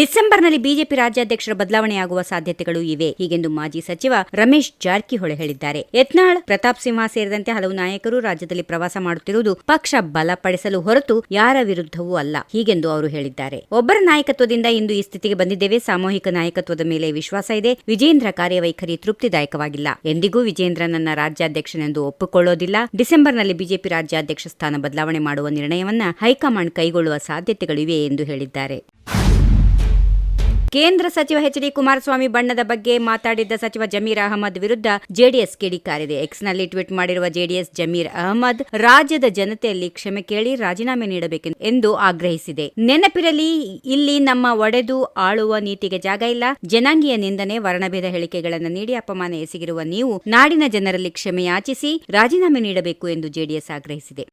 ಡಿಸೆಂಬರ್ನಲ್ಲಿ ಬಿಜೆಪಿ ರಾಜ್ಯಾಧ್ಯಕ್ಷರ ಬದಲಾವಣೆಯಾಗುವ ಸಾಧ್ಯತೆಗಳು ಇವೆ. ಹೀಗೆಂದು ಮಾಜಿ ಸಚಿವ ರಮೇಶ್ ಜಾರಕಿಹೊಳಿ ಹೇಳಿದ್ದಾರೆ. ಯತ್ನಾಳ್, ಪ್ರತಾಪ್ ಸಿಂಹ ಸೇರಿದಂತೆ ಹಲವು ನಾಯಕರು ರಾಜ್ಯದಲ್ಲಿ ಪ್ರವಾಸ ಮಾಡುತ್ತಿರುವುದು ಪಕ್ಷ ಬಲಪಡಿಸಲು ಹೊರತು ಯಾರ ವಿರುದ್ಧವೂ ಅಲ್ಲ. ಹೀಗೆಂದು ಅವರು ಹೇಳಿದ್ದಾರೆ. ಒಬ್ಬರ ನಾಯಕತ್ವದಿಂದ ಇಂದು ಈ ಸ್ಥಿತಿಗೆ ಬಂದಿದ್ದೇವೆ. ಸಾಮೂಹಿಕ ನಾಯಕತ್ವದ ಮೇಲೆ ವಿಶ್ವಾಸ ಇದೆ. ವಿಜೇಂದ್ರ ಕಾರ್ಯವೈಖರಿ ತೃಪ್ತಿದಾಯಕವಾಗಿಲ್ಲ. ಎಂದಿಗೂ ವಿಜೇಂದ್ರ ನನ್ನ ರಾಜ್ಯಾಧ್ಯಕ್ಷನೆಂದು ಒಪ್ಪಿಕೊಳ್ಳೋದಿಲ್ಲ. ಡಿಸೆಂಬರ್ನಲ್ಲಿ ಬಿಜೆಪಿ ರಾಜ್ಯಾಧ್ಯಕ್ಷ ಸ್ಥಾನ ಬದಲಾವಣೆ ಮಾಡುವ ನಿರ್ಣಯವನ್ನ ಹೈಕಮಾಂಡ್ ಕೈಗೊಳ್ಳುವ ಸಾಧ್ಯತೆಗಳಿವೆ ಎಂದು ಹೇಳಿದ್ದಾರೆ. ಕೇಂದ್ರ ಸಚಿವ ಎಚ್ ಡಿ ಕುಮಾರಸ್ವಾಮಿ ಬಣ್ಣದ ಬಗ್ಗೆ ಮಾತಾಡಿದ್ದ ಸಚಿವ ಜಮೀರ್ ಅಹಮದ್ ವಿರುದ್ಧ ಜೆಡಿಎಸ್ ಕಿಡಿಕಾರಿದೆ ಎಕ್ಸ್ನಲ್ಲಿ ಟ್ವೀಟ್ ಮಾಡಿರುವ ಜೆಡಿಎಸ್ ಜಮೀರ್ ಅಹಮದ್, ರಾಜ್ಯದ ಜನತೆಯಲ್ಲಿ ಕ್ಷಮೆ ಕೇಳಿ ರಾಜೀನಾಮೆ ನೀಡಬೇಕು ಎಂದು ಆಗ್ರಹಿಸಿದೆ. ನೆನಪಿರಲಿ, ಇಲ್ಲಿ ನಮ್ಮ ಒಡೆದು ಆಳುವ ನೀತಿಗೆ ಜಾಗ ಇಲ್ಲ. ಜನಾಂಗೀಯ ನಿಂದನೆ, ವರ್ಣಭೇದ ಹೇಳಿಕೆಗಳನ್ನು ನೀಡಿ ಅಪಮಾನ ಎಸಗಿರುವ ನೀವು ನಾಡಿನ ಜನರಲ್ಲಿ ಕ್ಷಮೆಯಾಚಿಸಿ ರಾಜೀನಾಮೆ ನೀಡಬೇಕು ಎಂದು ಜೆಡಿಎಸ್ ಆಗ್ರಹಿಸಿದೆ.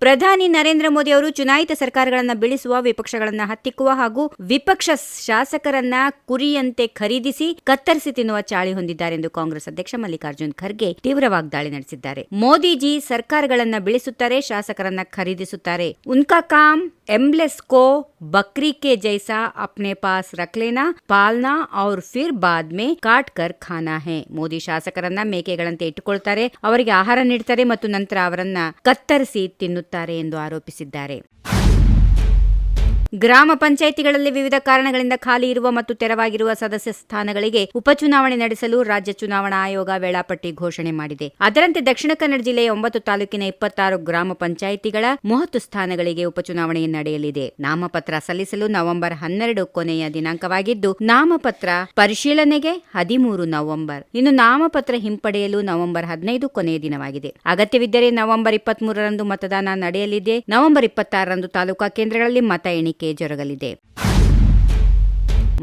ಪ್ರಧಾನಿ ನರೇಂದ್ರ ಮೋದಿ ಅವರು ಚುನಾಯಿತ ಸರ್ಕಾರಗಳನ್ನು ಬೀಳಿಸುವ, ವಿಪಕ್ಷಗಳನ್ನು ಹತ್ತಿಕ್ಕುವ ಹಾಗೂ ವಿಪಕ್ಷ ಶಾಸಕರನ್ನ ಕುರಿಯಂತೆ ಖರೀದಿಸಿ ಕತ್ತರಿಸಿ ತಿನ್ನುವ ಚಾಳಿ ಹೊಂದಿದ್ದಾರೆಂದು ಕಾಂಗ್ರೆಸ್ ಅಧ್ಯಕ್ಷ ಮಲ್ಲಿಕಾರ್ಜುನ್ ಖರ್ಗೆ ತೀವ್ರ ವಾಗ್ದಾಳಿ ನಡೆಸಿದ್ದಾರೆ. ಮೋದಿಜಿ ಸರ್ಕಾರಗಳನ್ನು ಬೀಳಿಸುತ್ತಾರೆ, ಶಾಸಕರನ್ನ ಖರೀದಿಸುತ್ತಾರೆ. ಉನ್ಕಾ ಕಾಮ್, ಎಂಬ್ಲೆಸ್ಕೋ बकरी के जैसा अपने पास रख लेना पालना और फिर बाद में ಕಾಟ್ ಕರ್ ಖಾನಾ ಹೇ ಮೋದಿ ಶಾಸಕರನ್ನ ಮೇಕೆಗಳಂತೆ ಇಟ್ಟುಕೊಳ್ತಾರೆ ಅವರಿಗೆ ಆಹಾರ ನೀಡ್ತಾರೆ ಮತ್ತು ನಂತರ ಅವರನ್ನ ಕತ್ತರಿಸಿ ತಿನ್ನುತ್ತಾರೆ ಎಂದು ಆರೋಪಿಸಿದ್ದಾರೆ ಗ್ರಾಮ ಪಂಚಾಯಿತಿಗಳಲ್ಲಿ ವಿವಿಧ ಕಾರಣಗಳಿಂದ ಖಾಲಿ ಇರುವ ಮತ್ತು ತೆರವಾಗಿರುವ ಸದಸ್ಯ ಸ್ಥಾನಗಳಿಗೆ ಉಪಚುನಾವಣೆ ನಡೆಸಲು ರಾಜ್ಯ ಚುನಾವಣಾ ಆಯೋಗ ವೇಳಾಪಟ್ಟಿ ಘೋಷಣೆ ಮಾಡಿದೆ. ಅದರಂತೆ ದಕ್ಷಿಣ ಕನ್ನಡ ಜಿಲ್ಲೆಯ ಒಂಬತ್ತು ತಾಲೂಕಿನ ಇಪ್ಪತ್ತಾರು ಗ್ರಾಮ ಪಂಚಾಯಿತಿಗಳ ಮೂವತ್ತು ಸ್ಥಾನಗಳಿಗೆ ಉಪಚುನಾವಣೆ ನಡೆಯಲಿದೆ. ನಾಮಪತ್ರ ಸಲ್ಲಿಸಲು ನವೆಂಬರ್ ಹನ್ನೆರಡು ಕೊನೆಯ ದಿನಾಂಕವಾಗಿದ್ದು, ನಾಮಪತ್ರ ಪರಿಶೀಲನೆಗೆ ಹದಿಮೂರು ನವೆಂಬರ್. ಇನ್ನು ನಾಮಪತ್ರ ಹಿಂಪಡೆಯಲು ನವೆಂಬರ್ ಹದಿನೈದು ಕೊನೆಯ ದಿನವಾಗಿದೆ. ಅಗತ್ಯವಿದ್ದರೆ ನವೆಂಬರ್ ಇಪ್ಪತ್ಮೂರರಂದು ಮತದಾನ ನಡೆಯಲಿದೆ. ನವೆಂಬರ್ ಇಪ್ಪತ್ತಾರರಂದು ತಾಲೂಕಾ ಕೇಂದ್ರಗಳಲ್ಲಿ ಮತ ಎಣಿಕೆ ಜರುಗಲಿದೆ.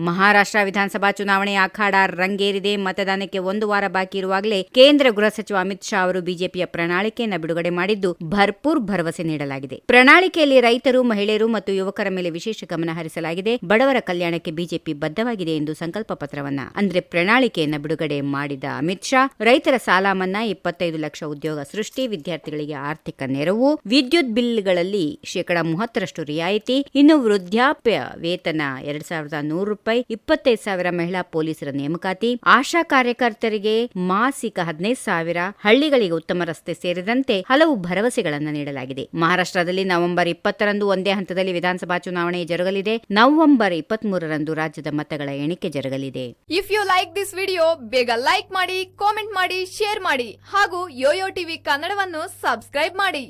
ಮಹಾರಾಷ್ಟ್ರ ವಿಧಾನಸಭಾ ಚುನಾವಣೆಯ ಅಖಾಡ ರಂಗೇರಿದೆ. ಮತದಾನಕ್ಕೆ ಒಂದು ವಾರ ಬಾಕಿ ಇರುವಾಗಲೇ ಕೇಂದ್ರ ಗೃಹ ಸಚಿವ ಅಮಿತ್ ಶಾ ಅವರು ಬಿಜೆಪಿಯ ಪ್ರಣಾಳಿಕೆಯನ್ನು ಬಿಡುಗಡೆ ಮಾಡಿದ್ದು ಭರ್ಪೂರ್ ಭರವಸೆ ನೀಡಲಾಗಿದೆ. ಪ್ರಣಾಳಿಕೆಯಲ್ಲಿ ರೈತರು, ಮಹಿಳೆಯರು ಮತ್ತು ಯುವಕರ ಮೇಲೆ ವಿಶೇಷ ಗಮನ ಹರಿಸಲಾಗಿದೆ. ಬಡವರ ಕಲ್ಯಾಣಕ್ಕೆ ಬಿಜೆಪಿ ಬದ್ಧವಾಗಿದೆ ಎಂದು ಸಂಕಲ್ಪ ಪತ್ರವನ್ನ, ಅಂದ್ರೆ ಪ್ರಣಾಳಿಕೆಯನ್ನು ಬಿಡುಗಡೆ ಮಾಡಿದ ಅಮಿತ್ ಶಾ, ರೈತರ ಸಾಲ ಮನ್ನಾ ಇಪ್ಪತ್ತೈದು ಲಕ್ಷ ಉದ್ಯೋಗ ಸೃಷ್ಟಿ, ವಿದ್ಯಾರ್ಥಿಗಳಿಗೆ ಆರ್ಥಿಕ ನೆರವು, ವಿದ್ಯುತ್ ಬಿಲ್ಗಳಲ್ಲಿ ಶೇಕಡಾ ಮೂವತ್ತರಷ್ಟು ರಿಯಾಯಿತಿ, ಇನ್ನು ವೃದ್ಧಾಪ್ಯ ವೇತನ ಎರಡ್ ಸಾವಿರದ ನೂರು ಇಪ್ಪತ್ತೈದು ಸಾವಿರ ಮಹಿಳಾ ಪೊಲೀಸರ ನೇಮಕಾತಿ. ಆಶಾ ಕಾರ್ಯಕರ್ತರಿಗೆ ಮಾಸಿಕ ಹದಿನೈದು ಸಾವಿರ. ಹಳ್ಳಿಗಳಿಗೆ ಉತ್ತಮ ರಸ್ತೆ ಸೇರಿದಂತೆ ಹಲವು ಭರವಸೆಗಳನ್ನು ನೀಡಲಾಗಿದೆ. ಮಹಾರಾಷ್ಟ್ರದಲ್ಲಿ ನವೆಂಬರ್ ಇಪ್ಪತ್ತರಂದು ಒಂದೇ ಹಂತದಲ್ಲಿ ವಿಧಾನಸಭಾ ಚುನಾವಣೆ ಜರುಗಲಿದೆ. ನವೆಂಬರ್ ಇಪ್ಪತ್ಮೂರರಂದು ರಾಜ್ಯದ ಮತಗಳ ಎಣಿಕೆ ಜರುಗಲಿದೆ. If you like this video ಬೇಗ ಲೈಕ್ ಮಾಡಿ ಕಾಮೆಂಟ್ ಮಾಡಿ ಶೇರ್ ಮಾಡಿ ಹಾಗೂ ಯೋಯೋ ಟಿವಿ ಕನ್ನಡವನ್ನು ಸಬ್ಸ್ಕ್ರೈಬ್ ಮಾಡಿ.